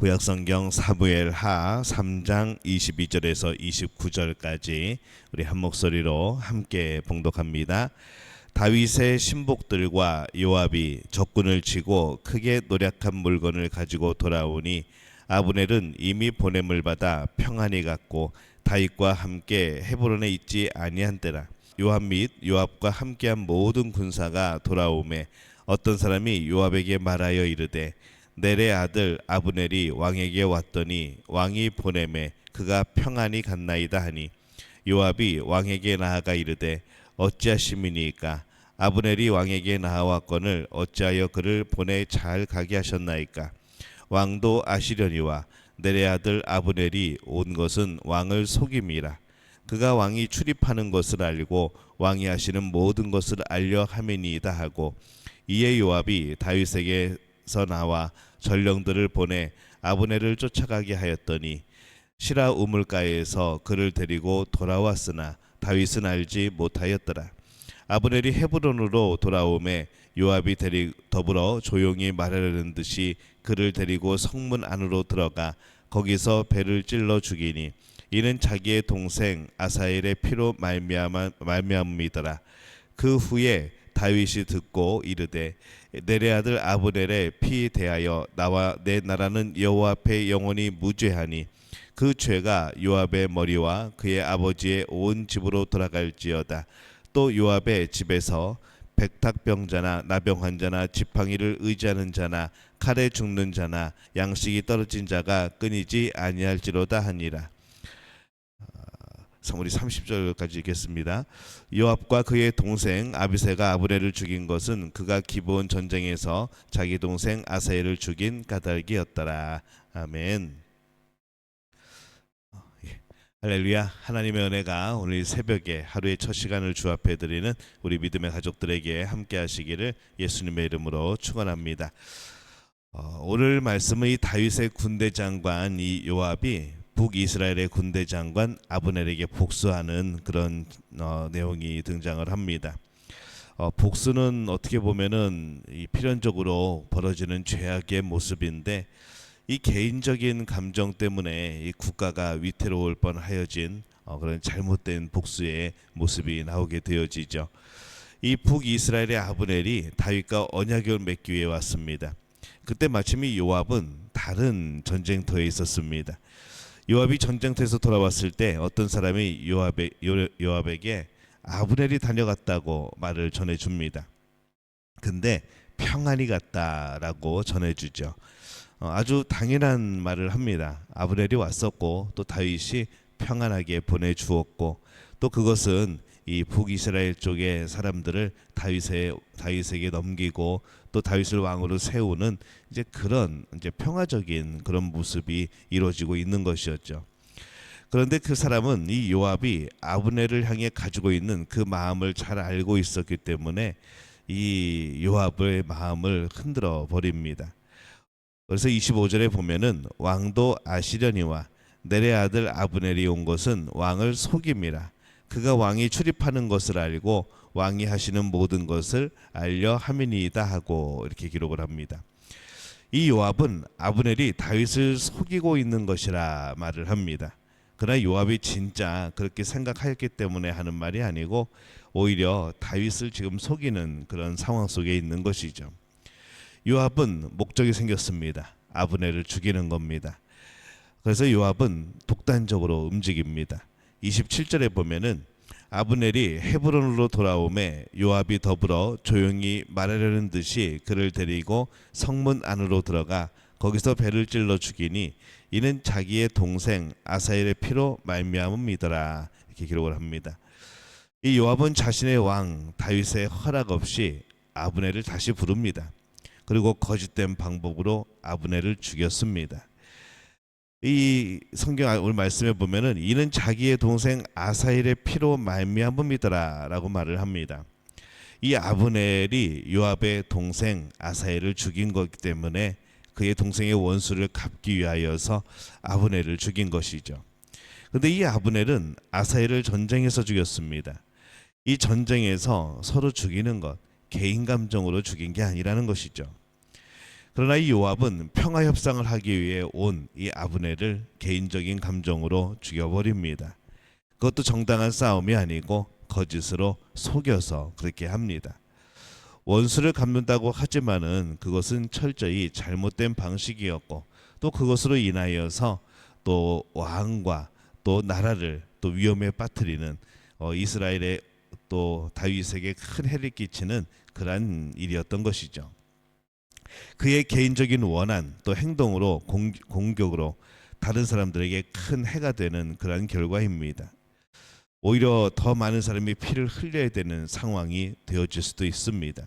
구약성경 사무엘 하 3장 22절에서 29절까지 우리 한 목소리로 함께 봉독합니다. 다윗의 신복들과 요압이 적군을 치고 크게 노력한 물건을 가지고 돌아오니 아브넬은 이미 보냄을 받아 평안히 갔고 다윗과 함께 헤브론에 있지 아니한 때라 요압 및 요압과 함께한 모든 군사가 돌아오매 어떤 사람이 요압에게 말하여 이르되 넬의 아들 아브넬이 왕에게 왔더니 왕이 보내매 그가 평안히 갔나이다 하니 요압이 왕에게 나아가 이르되 어찌하심이니까? 아브넬이 왕에게 나아왔거늘 어찌하여 그를 보내 잘 가게 하셨나이까? 왕도 아시려니와 넬의 아들 아브넬이 온 것은 왕을 속임이라. 그가 왕이 출입하는 것을 알고 왕이 하시는 모든 것을 알려 함이니이다 하고 이에 요압이 다윗에게서 나와 전령들을 보내 아브넬을 쫓아가게 하였더니 시라 우물가에서 그를 데리고 돌아왔으나 다윗은 알지 못하였더라. 아브넬이 헤브론으로 돌아오매 요압이 데리 더불어 조용히 말하려는 듯이 그를 데리고 성문 안으로 들어가 거기서 배를 찔러 죽이니 이는 자기의 동생 아사엘의 피로 말미암아 말미암이더라. 그 후에 다윗이 듣고 이르되 내레 아들 아브넬의 피 대하여 나와 내 나라는 여호와 앞에 영원히 무죄하니 그 죄가 요압의 머리와 그의 아버지의 온 집으로 돌아갈지어다. 또 요압의 집에서 백탁병자나 나병 환자나 지팡이를 의지하는 자나 칼에 죽는 자나 양식이 떨어진 자가 끊이지 아니할지로다 하니라. 아, 우리 30절까지 읽겠습니다. 요압과 그의 동생 아비세가 아브넬을 죽인 것은 그가 기본 전쟁에서 자기 동생 아사엘을 죽인 까닭이었더라. 아멘. 어, 예. 할렐루야 하나님의 은혜가 오늘 새벽에 하루의 첫 시간을 주합해 드리는 우리 믿음의 가족들에게 함께 하시기를 예수님의 이름으로 축원합니다. 어, 오늘 말씀은 이 다윗의 군대 장관 이 요압이 북이스라엘의 군대 장관 아브넬에게 복수하는 그런 어, 내용이 등장을 합니다. 어, 복수는 어떻게 보면은 이 필연적으로 벌어지는 죄악의 모습인데 이 개인적인 감정 때문에 이 국가가 위태로울 뻔하여진 어, 그런 잘못된 복수의 모습이 나오게 되어지죠. 이 북이스라엘의 아브넬이 다윗과 언약을 맺기 위해 왔습니다. 그때 마침 이 요압은 다른 전쟁터에 있었습니다. 요압이 전쟁터에서 돌아왔을 때 어떤 사람이 요압에, 요, 요압에게 아브넬이 다녀갔다고 말을 전해줍니다. 근데 평안히 갔다라고 전해주죠. 어, 아주 당연한 말을 합니다. 아브넬이 왔었고 또 다윗이 평안하게 보내주었고 또 그것은 이 북이스라엘 쪽의 사람들을 다윗에 다윗에게 넘기고 또 다윗을 왕으로 세우는 이제 그런 이제 평화적인 그런 모습이 이루어지고 있는 것이었죠. 그런데 그 사람은 이 요압이 아브넬을 향해 가지고 있는 그 마음을 잘 알고 있었기 때문에 이 요압의 마음을 흔들어 버립니다. 그래서 25절에 보면은 왕도 아시려니와 내레 아들 아브넬이 온 것은 왕을 속임이라 그가 왕이 출입하는 것을 알고 왕이 하시는 모든 것을 알려 함이니이다 하고 이렇게 기록을 합니다. 이 요압은 아브넬이 다윗을 속이고 있는 것이라 말을 합니다. 그러나 요압이 진짜 그렇게 생각하였기 때문에 하는 말이 아니고 오히려 다윗을 지금 속이는 그런 상황 속에 있는 것이죠. 요압은 목적이 생겼습니다. 아브넬을 죽이는 겁니다. 그래서 요압은 독단적으로 움직입니다. 27절에 보면은 아브넬이 헤브론으로 돌아오매 요압이 더불어 조용히 말하려는 듯이 그를 데리고 성문 안으로 들어가 거기서 배를 찔러 죽이니 이는 자기의 동생 아사엘의 피로 말미암음이더라 이렇게 기록을 합니다. 이 요압은 자신의 왕 다윗의 허락 없이 아브넬을 다시 부릅니다. 그리고 거짓된 방법으로 아브넬을 죽였습니다. 이 성경 오늘 말씀에 보면은 이는 자기의 동생 아사엘의 피로 말미암음이더라라고 말을 합니다. 이 아브넬이 요압의 동생 아사엘을 죽인 거기 때문에 그의 동생의 원수를 갚기 위하여서 아브넬을 죽인 것이죠. 근데 이 아브넬은 아사엘을 전쟁에서 죽였습니다. 이 전쟁에서 서로 죽이는 것 개인 감정으로 죽인 게 아니라는 것이죠. 그러나 이 요압은 평화 협상을 하기 위해 온 이 아브넬을 개인적인 감정으로 죽여버립니다. 그것도 정당한 싸움이 아니고 거짓으로 속여서 그렇게 합니다. 원수를 갚는다고 하지만은 그것은 철저히 잘못된 방식이었고 또 그것으로 인하여서 또 왕과 또 나라를 또 위험에 빠뜨리는 어, 이스라엘의 또 다윗에게 큰 해를 끼치는 그러한 일이었던 것이죠. 그의 개인적인 원한 또 행동으로 공, 공격으로 다른 사람들에게 큰 해가 되는 그러한 결과입니다. 오히려 더 많은 사람이 피를 흘려야 되는 상황이 되어질 수도 있습니다.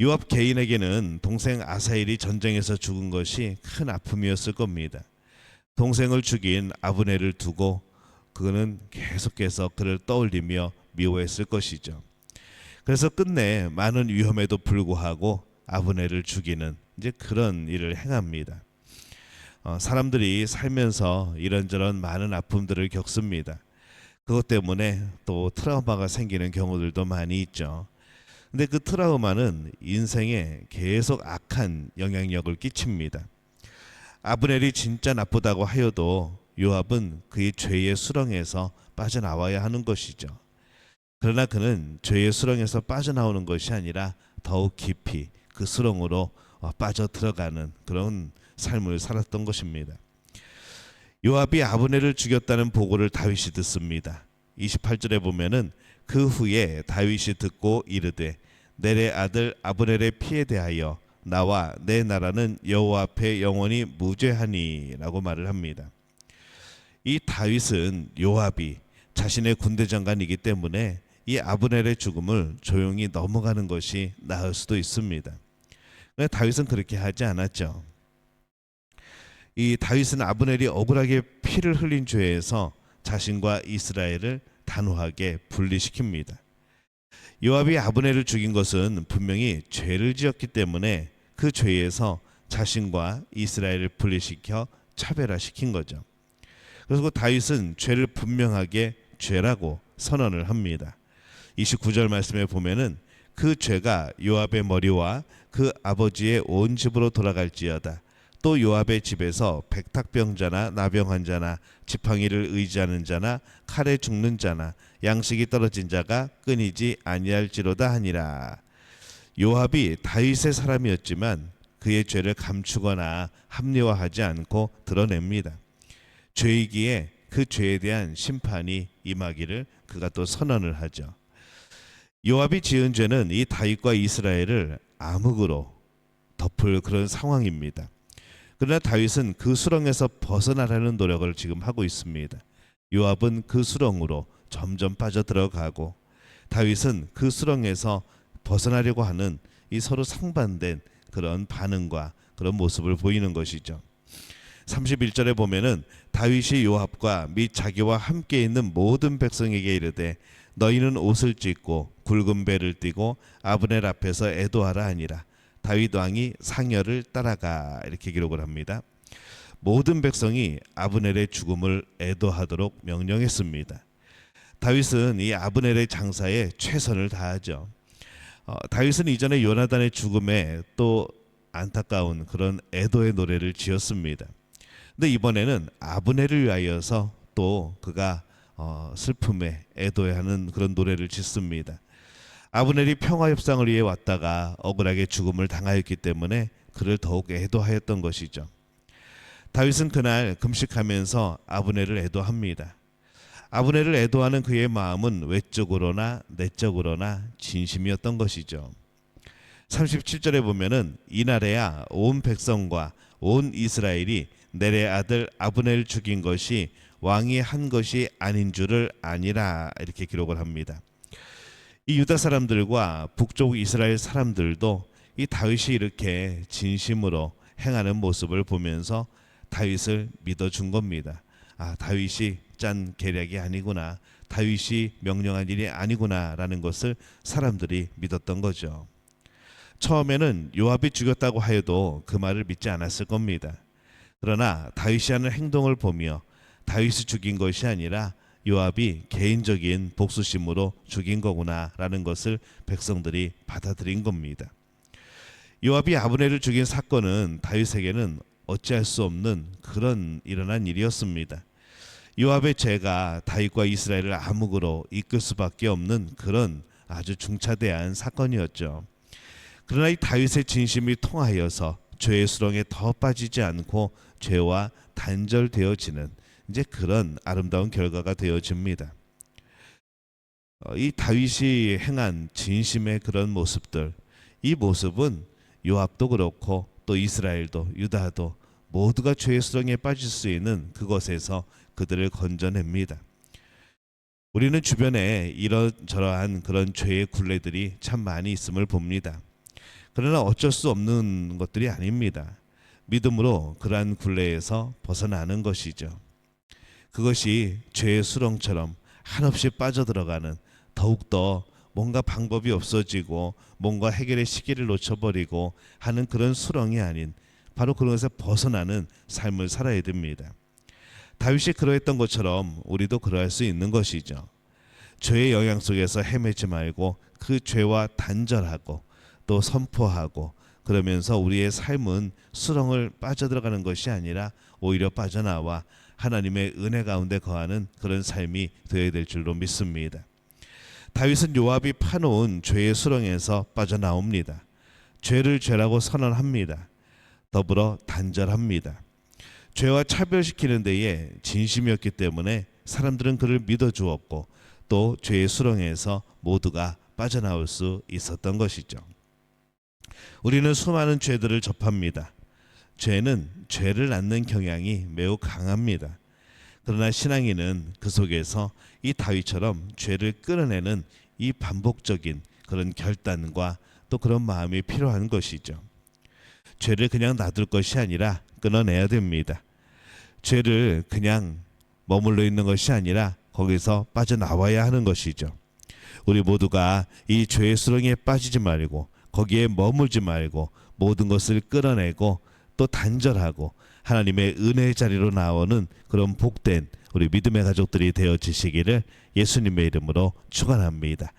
요압 개인에게는 동생 아사엘이 전쟁에서 죽은 것이 큰 아픔이었을 겁니다. 동생을 죽인 아브넬을 두고 그는 계속해서 그를 떠올리며 미워했을 것이죠. 그래서 끝내 많은 위험에도 불구하고 아브넬을 죽이는 이제 그런 일을 행합니다. 어, 사람들이 살면서 이런저런 많은 아픔들을 겪습니다. 그것 때문에 또 트라우마가 생기는 경우들도 많이 있죠. 근데 그 트라우마는 인생에 계속 악한 영향력을 끼칩니다. 아브넬이 진짜 나쁘다고 하여도 요압은 그의 죄의 수렁에서 빠져나와야 하는 것이죠. 그러나 그는 죄의 수렁에서 빠져나오는 것이 아니라 더욱 깊이 그 수렁으로 어, 빠져 들어가는 그런 삶을 살았던 것입니다. 요압이 아브넬을 죽였다는 보고를 다윗이 듣습니다. 28절에 보면은 그 후에 다윗이 듣고 이르되 내래 아들 아브넬의 피에 대하여 나와 내 나라는 여호와 앞에 영원히 무죄하니라고 말을 합니다. 이 다윗은 요압이 자신의 군대 장관이기 때문에 이 아브넬의 죽음을 조용히 넘어가는 것이 나을 수도 있습니다. 그러나 다윗은 그렇게 하지 않았죠. 이 다윗은 아브넬이 억울하게 피를 흘린 죄에서 자신과 이스라엘을 단호하게 분리시킵니다. 요압이 아브넬을 죽인 것은 분명히 죄를 지었기 때문에 그 죄에서 자신과 이스라엘을 분리시켜 차별화시킨 거죠. 그래서 그 다윗은 죄를 분명하게 죄라고 선언을 합니다. 29절 말씀에 보면은 그 죄가 요압의 머리와 그 아버지의 온 집으로 돌아갈지어다. 또 요압의 집에서 백탁병자나 나병 자나 지팡이를 의지하는 자나 칼에 죽는 자나 양식이 떨어진 자가 끊이지 아니할지로다 하니라. 요압이 다윗의 사람이었지만 그의 죄를 감추거나 합리화하지 않고 드러냅니다. 죄이기에 그 죄에 대한 심판이 임하기를 그가 또 선언을 하죠. 요압이 지은 죄는 이 다윗과 이스라엘을 암흑으로 덮을 그런 상황입니다. 그러나 다윗은 그 수렁에서 벗어나려는 노력을 지금 하고 있습니다. 요압은 그 수렁으로 점점 빠져 들어가고 다윗은 그 수렁에서 벗어나려고 하는 이 서로 상반된 그런 반응과 그런 모습을 보이는 것이죠. 31절에 보면은 다윗이 요압과 및 자기와 함께 있는 모든 백성에게 이르되 너희는 옷을 찢고 굵은 배를 띠고 아브넬 앞에서 애도하라 하니라 다윗 왕이 상여를 따라가 이렇게 기록을 합니다. 모든 백성이 아브넬의 죽음을 애도하도록 명령했습니다. 다윗은 이 아브넬의 장사에 최선을 다하죠. 어, 다윗은 이전에 요나단의 죽음에 또 안타까운 그런 애도의 노래를 지었습니다. 근데 이번에는 아브넬을 위하여서 또 그가 어, 슬픔에 애도해 하는 그런 노래를 짓습니다. 아브넬이 평화 협상을 위해 왔다가 억울하게 죽음을 당하였기 때문에 그를 더욱 애도하였던 것이죠. 다윗은 그날 금식하면서 아브넬을 애도합니다. 아브넬을 애도하는 그의 마음은 외적으로나 내적으로나 진심이었던 것이죠. 37절에 보면은 이날에야 온 백성과 온 이스라엘이 내레 아들 아브넬 죽인 것이 왕이 한 것이 아닌 줄을 아니라 이렇게 기록을 합니다. 이 유다 사람들과 북쪽 이스라엘 사람들도 이 다윗이 이렇게 진심으로 행하는 모습을 보면서 다윗을 믿어준 겁니다. 아 다윗이 짠 계략이 아니구나. 다윗이 명령한 일이 아니구나라는 것을 사람들이 믿었던 거죠. 처음에는 요압이 죽였다고 하여도 그 말을 믿지 않았을 겁니다. 그러나 다윗이 하는 행동을 보며 다윗이 죽인 것이 아니라 요압이 개인적인 복수심으로 죽인 거구나라는 것을 백성들이 받아들인 겁니다. 요압이 아브넬을 죽인 사건은 다윗에게는 어찌할 수 없는 그런 일어난 일이었습니다. 요압의 죄가 다윗과 이스라엘을 암흑으로 이끌 수밖에 없는 그런 아주 중차대한 사건이었죠. 그러나 이 다윗의 진심이 통하여서 죄의 수렁에 더 빠지지 않고 죄와 단절되어지는 이제 그런 아름다운 결과가 되어집니다. 어, 이 다윗이 행한 진심의 그런 모습들, 이 모습은 요압도 그렇고 또 이스라엘도 유다도 모두가 죄의 수렁에 빠질 수 있는 그것에서 그들을 건져냅니다. 우리는 주변에 이런저러한 그런 죄의 굴레들이 참 많이 있음을 봅니다. 그러나 어쩔 수 없는 것들이 아닙니다. 믿음으로 그러한 굴레에서 벗어나는 것이죠. 그것이 죄의 수렁처럼 한없이 빠져들어가는 더욱더 뭔가 방법이 없어지고 뭔가 해결의 시기를 놓쳐버리고 하는 그런 수렁이 아닌 바로 그것에서 벗어나는 삶을 살아야 됩니다. 다윗이 그러했던 것처럼 우리도 그러할 수 있는 것이죠. 죄의 영향 속에서 헤매지 말고 그 죄와 단절하고 또 선포하고 그러면서 우리의 삶은 수렁을 빠져들어가는 것이 아니라 오히려 빠져나와 하나님의 은혜 가운데 거하는 그런 삶이 되어야 될 줄로 믿습니다. 다윗은 요압이 파놓은 죄의 수렁에서 빠져나옵니다. 죄를 죄라고 선언합니다. 더불어 단절합니다. 죄와 차별시키는 데에 진심이었기 때문에 사람들은 그를 믿어 주었고 또 죄의 수렁에서 모두가 빠져나올 수 있었던 것이죠. 우리는 수많은 죄들을 접합니다. 죄는 죄를 낳는 경향이 매우 강합니다. 그러나 신앙인은 그 속에서 이 다윗처럼 죄를 끌어내는 이 반복적인 그런 결단과 또 그런 마음이 필요한 것이죠. 죄를 그냥 놔둘 것이 아니라 끊어내야 됩니다. 죄를 그냥 머물러 있는 것이 아니라 거기서 빠져나와야 하는 것이죠. 우리 모두가 이 죄의 수렁에 빠지지 말고 거기에 머물지 말고 모든 것을 끌어내고 또 단절하고 하나님의 은혜의 자리로 나오는 그런 복된 우리 믿음의 가족들이 되어지시기를 예수님의 이름으로 축원합니다.